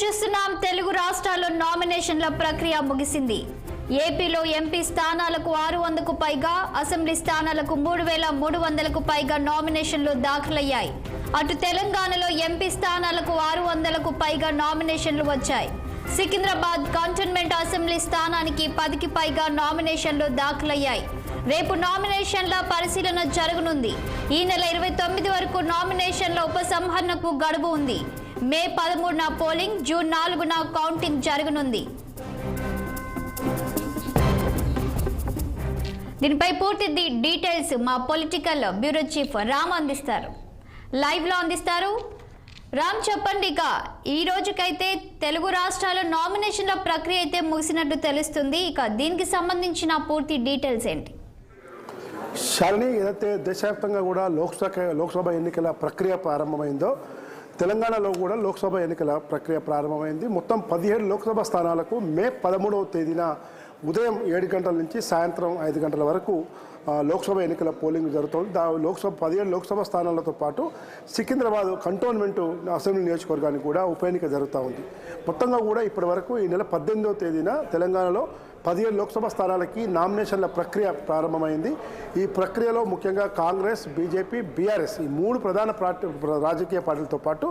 చూస్తున్నాం. తెలుగు రాష్ట్రాల్లో నామినేషన్ల ప్రక్రియ ముగిసింది. ఏపీలో ఎంపీ స్థానాలకు ఆరు వందకు పైగా అసెంబ్లీ స్థానాలకు మూడు వేల మూడు వందలకు పైగా నామినేషన్లు దాఖలయ్యాయి. అటు తెలంగాణలో ఎంపీ స్థానాలకు ఆరు వందలకు పైగా నామినేషన్లు వచ్చాయి. సికింద్రాబాద్ కంటోన్మెంట్ అసెంబ్లీ స్థానానికి పదికి పైగా నామినేషన్లు దాఖలయ్యాయి. రేపు నామినేషన్ల పరిశీలన జరగనుంది. ఈ నెల ఇరవై తొమ్మిది వరకు నామినేషన్ల ఉపసంహరణకు గడువు ఉంది. మే పదమూడున పోలింగ్ జూన్ నాలుగున కౌంటింగ్ జరగనుంది. దీనిపై పూర్తి డీటెయిల్స్ మా పొలిటికల్ బ్యూరో చీఫ్ రామ్ అందిస్తారు. లైవ్లో అందిస్తారు. రామ్ చెప్పండి ఇక ఈ రోజుకైతే తెలుగు రాష్ట్రాల నామినేషన్ల ప్రక్రియ అయితే ముగిసినట్టు తెలుస్తుంది. ఇక దీనికి సంబంధించిన పూర్తి డీటెయిల్స్ ఏంటి? శాలిని ఏదైతే దేశవ్యాప్తంగా కూడా లోక్సభ లోక్సభ ఎన్నికల ప్రక్రియ ప్రారంభమైందో తెలంగాణలో కూడా లోక్సభ ఎన్నికల ప్రక్రియ ప్రారంభమైంది. మొత్తం పదిహేడు లోక్సభ స్థానాలకు మే పదమూడవ తేదీన ఉదయం ఏడు గంటల నుంచి సాయంత్రం ఐదు గంటల వరకు లోక్సభ ఎన్నికల పోలింగ్ జరుగుతుంది. దా లోక్సభ పదిహేడు లోక్సభ స్థానాలతో పాటు సికింద్రాబాద్ కంటోన్మెంట్ అసెంబ్లీ నియోజకవర్గానికి కూడా ఉప ఎన్నిక జరుగుతూ ఉంది. మొత్తంగా కూడా ఇప్పటి వరకు ఈ నెల పద్దెనిమిదవ తేదీన తెలంగాణలో పదిహేడు లోక్సభ స్థానాలకి నామినేషన్ల ప్రక్రియ ప్రారంభమైంది. ఈ ప్రక్రియలో ముఖ్యంగా కాంగ్రెస్ బీజేపీ బీఆర్ఎస్ ఈ మూడు ప్రధాన పార్టీ రాజకీయ పార్టీలతో పాటు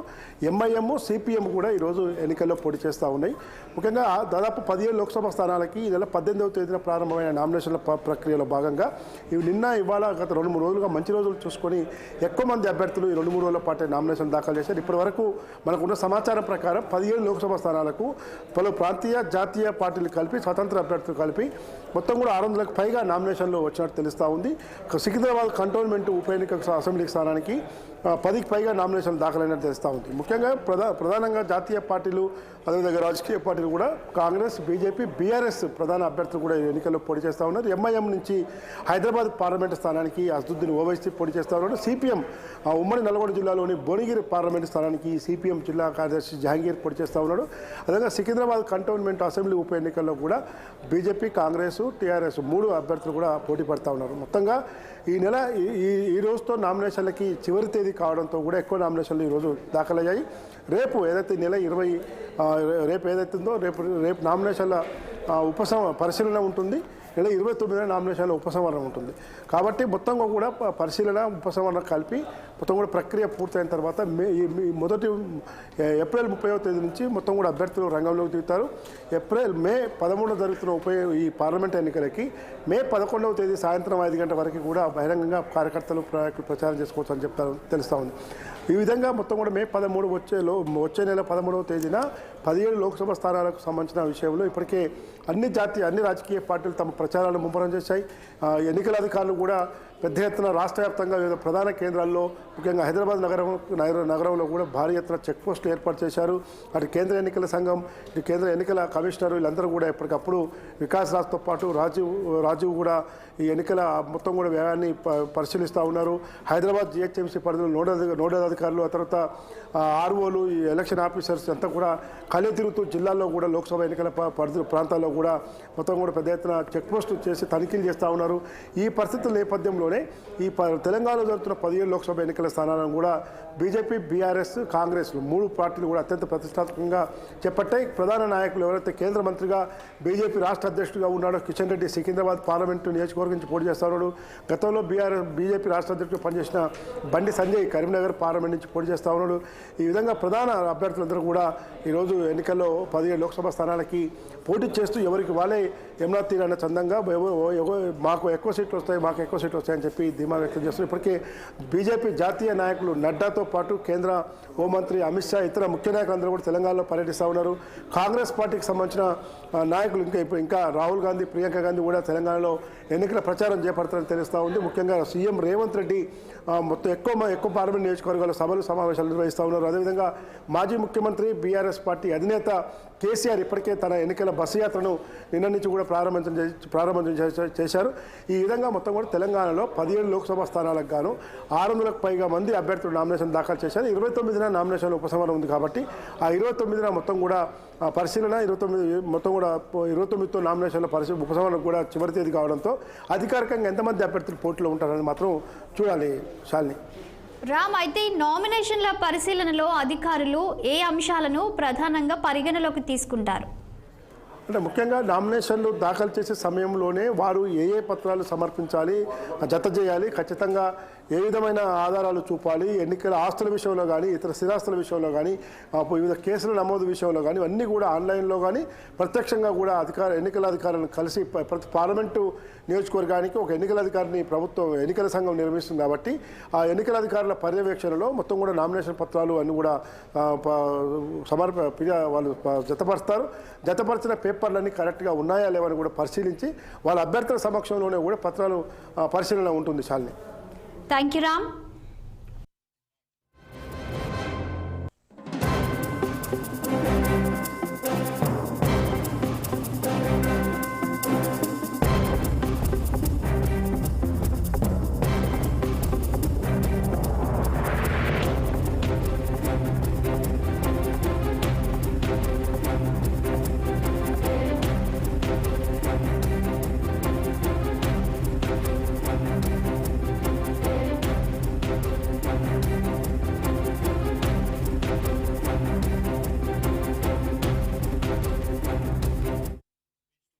ఎంఐఎం సిపిఎం కూడా ఈరోజు ఎన్నికల్లో పోటీ చేస్తూ ఉన్నాయి. ముఖ్యంగా దాదాపు పదిహేడు లోక్సభ స్థానాలకి ఈ నెల పద్దెనిమిదవ తేదీన ప్రారంభమైన నామినేషన్ల ప్రక్రియలో భాగంగా ఇవి నిన్న ఇవాళ గత రెండు మూడు రోజులుగా మంచి రోజులు చూసుకొని ఎక్కువ మంది అభ్యర్థులు ఈ రెండు మూడు రోజుల పాటు నామినేషన్ దాఖలు చేశారు. ఇప్పటి వరకు మనకున్న సమాచారం ప్రకారం పదిహేడు లోక్సభ స్థానాలకు పలు ప్రాంతీయ జాతీయ పార్టీలు కలిపి స్వతంత్ర అభ్యర్థులు కలిపి మొత్తం కూడా ఆరు వందలకు పైగా నామినేషన్లు వచ్చినట్టు తెలుస్తూ ఉంది. సికింద్రాబాద్ కంటోన్మెంట్ ఉప ఎన్నిక అసెంబ్లీ స్థానానికి పదికి పైగా నామినేషన్లు దాఖలైనట్టు తెలుస్తూ ఉంది. ముఖ్యంగా ప్రధా ప్రధానంగా జాతీయ పార్టీలు అదేవిధంగా రాజకీయ పార్టీలు కూడా కాంగ్రెస్ బీజేపీ బీఆర్ఎస్ ప్రధాన అభ్యర్థులు కూడా ఈ ఎన్నికల్లో పోటీ చేస్తూ ఉన్నారు. ఎంఐఎం నుంచి హైదరాబాద్ పార్లమెంటు స్థానానికి అసదుద్దీన్ ఓవైసీ పోటీ చేస్తూ ఉన్నారు. సిపిఎం ఉమ్మడి నల్గొండ జిల్లాలోని భువనగిరి పార్లమెంటు స్థానానికి సిపిఎం జిల్లా కార్యదర్శి జహాంగీర్ పోటీ చేస్తూ ఉన్నాడు అదేవిధంగా సికింద్రాబాద్ కంటోన్మెంట్ అసెంబ్లీ ఉప ఎన్నికల్లో కూడా బీజేపీ కాంగ్రెస్ టీఆర్ఎస్ మూడు అభ్యర్థులు కూడా పోటీ పడతా ఉన్నారు. మొత్తంగా ఈ నెల ఈ- ఈ ఈ రోజుతో నామినేషన్లకి చివరి తేదీ కావడంతో కూడా ఎక్కువ నామినేషన్లు ఈరోజు దాఖలయ్యాయి. రేపు ఏదైతే ఈ నెల ఇరవై రేపు ఏదైతుందో రేపు రేపు నామినేషన్ల ఆ, పరిశీలన ఉంటుంది. లేదా ఇరవై తొమ్మిదిన నామినేషన్ల ఉపసంహరణ ఉంటుంది. కాబట్టి మొత్తంగా కూడా పరిశీలన ఉపసంహరణ కలిపి మొత్తం కూడా ప్రక్రియ పూర్తయిన తర్వాత మే మొదటి ఏప్రిల్ ముప్పైవ తేదీ నుంచి మొత్తం కూడా అభ్యర్థులు రంగంలోకి దిగుతారు. ఏప్రిల్ మే పదమూడున జరుగుతున్న ఉప ఈ పార్లమెంట్ ఎన్నికలకి మే పదకొండవ తేదీ సాయంత్రం ఐదు గంటల వరకు కూడా బహిరంగంగా కార్యకర్తలు ప్రయాణికులు ప్రచారం చేసుకోవచ్చు అని చెప్తారు తెలుస్తూ ఉంది. ఈ విధంగా మొత్తం కూడా మే పదమూడు వచ్చే వచ్చే నెల పదమూడవ తేదీన పదిహేడు లోక్సభ స్థానాలకు సంబంధించిన విషయంలో ఇప్పటికే అన్ని జాతీయ అన్ని రాజకీయ పార్టీలు తమ ప్రచారాలను ముమ్మరం చేశాయి. ఎన్నికల అధికారులు కూడా పెద్ద ఎత్తున రాష్ట్ర వ్యాప్తంగా వివిధ ప్రధాన కేంద్రాల్లో ముఖ్యంగా హైదరాబాద్ నగరం నగరంలో కూడా భారీ ఎత్తున చెక్ పోస్టులు ఏర్పాటు చేశారు. అటు కేంద్ర ఎన్నికల సంఘం ఇటు కేంద్ర ఎన్నికల కమిషనర్ వీళ్ళందరూ కూడా ఎప్పటికప్పుడు వికాస్ రాజ్తో పాటు రాజీవ్ రాజీవ్ కూడా ఈ ఎన్నికల మొత్తం కూడా వ్యయాన్ని ప- పరిశీలిస్తూ ఉన్నారు. హైదరాబాద్ జిహెచ్ఎంసీ పరిధిలో నోడల్ నోడల్ అధికారులు ఆ తర్వాత ఆర్ఓలు ఈ ఎలక్షన్ ఆఫీసర్స్ అంతా కూడా కలి తిరుగుతూ జిల్లాల్లో కూడా లోక్సభ ఎన్నికల పరిధి ప్రాంతాల్లో కూడా మొత్తం కూడా పెద్ద ఎత్తున చెక్ పోస్టులు చేసి తనిఖీలు చేస్తూ ఉన్నారు. ఈ పరిస్థితుల నేపథ్యంలో నేపథ్యంలోనే ఈ ప- తెలంగాణలో జరుగుతున్న పదిహేడు లోక్సభ ఎన్నికల స్థానాలను కూడా బీజేపీ బీఆర్ఎస్ కాంగ్రెస్ మూడు పార్టీలు కూడా అత్యంత ప్రతిష్టాత్మకంగా చేపట్టాయి. ప్రధాన నాయకులు ఎవరైతే కేంద్ర మంత్రిగా బీజేపీ రాష్ట్ర అధ్యక్షుడిగా ఉన్నాడో కిషన్ రెడ్డి సికింద్రాబాద్ పార్లమెంటు నియోజకవర్గం నుంచి పోటీ చేస్తున్నాడు గతంలో బీఆర్ఎస్ బీజేపీ రాష్ట్ర అధ్యక్షుడు పనిచేసిన బండి సంజయ్ కరీంనగర్ పార్లమెంట్ నుంచి పోటీ చేస్తా ఉన్నాడు. ఈ విధంగా ప్రధాన అభ్యర్థులందరూ కూడా ఈరోజు ఎన్నికల్లో పదిహేడు లోక్సభ స్థానాలకి పోటీ చేస్తూ ఎవరికి వాళ్ళే యమునా తీరాన చందంగా మాకు ఎక్కువ సీట్లు వస్తాయి మాకు ఎక్కువ సీట్లు అని చెప్పి ధీమా వ్యక్తం చేస్తున్నారు. ఇప్పటికే బీజేపీ జాతీయ నాయకులు నడ్డాతో పాటు కేంద్ర హోంమంత్రి అమిత్ షా ఇతర ముఖ్య నాయకులందరూ కూడా తెలంగాణలో పర్యటిస్తూ ఉన్నారు. కాంగ్రెస్ పార్టీకి సంబంధించిన నాయకులు ఇంకా ఇప్పుడు ఇంకా రాహుల్ గాంధీ ప్రియాంక గాంధీ కూడా తెలంగాణలో ఎన్నికల ప్రచారం చేపడతారని తెలుస్తూ ఉంది. ముఖ్యంగా సీఎం రేవంత్ రెడ్డి మొత్తం ఎక్కువ ఎక్కువ పార్లమెంట్ నియోజకవర్గాల సభలు సమావేశాలు నిర్వహిస్తూ ఉన్నారు. అదేవిధంగా మాజీ ముఖ్యమంత్రి బీఆర్ఎస్ పార్టీ అధినేత కేసీఆర్ ఇప్పటికే తన ఎన్నికల బస్సు యాత్రను నిన్న నుంచి కూడా ప్రారంభించడం చే- ప్రారంభం చేశారు. ఈ విధంగా మొత్తం కూడా తెలంగాణలో పదిహేడు లోక్సభ స్థానాలకు గాను ఆరు వందలకు పైగా మంది అభ్యర్థులు నామినేషన్ దాఖలు చేశారు. ఇరవై తొమ్మిదిన నామినేషన్ ఉపసంహరణ ఉంది కాబట్టి ఆ ఇరవై తొమ్మిదిన మొత్తం కూడా పరిశీలన ఇరవై తొమ్మిది మొత్తం కూడా ఇరవై తొమ్మిదితో నామినేషన్ల పరిశీలన ఉపసంహరణ కూడా చివరి తేదీ కావడంతో అధికారికంగా ఎంతమంది అభ్యర్థులు పోటీలో ఉంటారని మాత్రం చూడాలి శాలిని. రామ్ అయితే నామినేషన్ల పరిశీలనలో అధికారులు ఏ అంశాలను ప్రధానంగా పరిగణలోకి తీసుకుంటారు? అంటే ముఖ్యంగా నామినేషన్లు దాఖలు చేసే సమయంలోనే వారు ఏ ఏ పత్రాలు సమర్పించాలి జత చేయాలి ఖచ్చితంగా ఏ విధమైన ఆధారాలు చూపాలి? ఎన్నికల ఆస్తుల విషయంలో కానీ ఇతర స్థిరాస్తుల విషయంలో కానీ వివిధ కేసుల నమోదు విషయంలో కానీ అన్నీ కూడా ఆన్లైన్లో కానీ ప్రత్యక్షంగా కూడా అధికార ఎన్నికల అధికారులను కలిసి ప్రతి పార్లమెంటు నియోజకవర్గానికి ఒక ఎన్నికల అధికారిని ప్రభుత్వం ఎన్నికల సంఘం నిర్వహిస్తుంది కాబట్టి ఆ ఎన్నికల అధికారుల పర్యవేక్షణలో మొత్తం కూడా నామినేషన్ పత్రాలు అన్నీ కూడా సమర్ప వాళ్ళు జతపరుస్తారు. జతపరిచిన పేపర్లన్నీ కరెక్ట్గా ఉన్నాయా లేవని కూడా పరిశీలించి వాళ్ళ అభ్యర్థుల సమక్షంలోనే కూడా పత్రాలు పరిశీలన ఉంటుంది శాలిని. Thank you Ram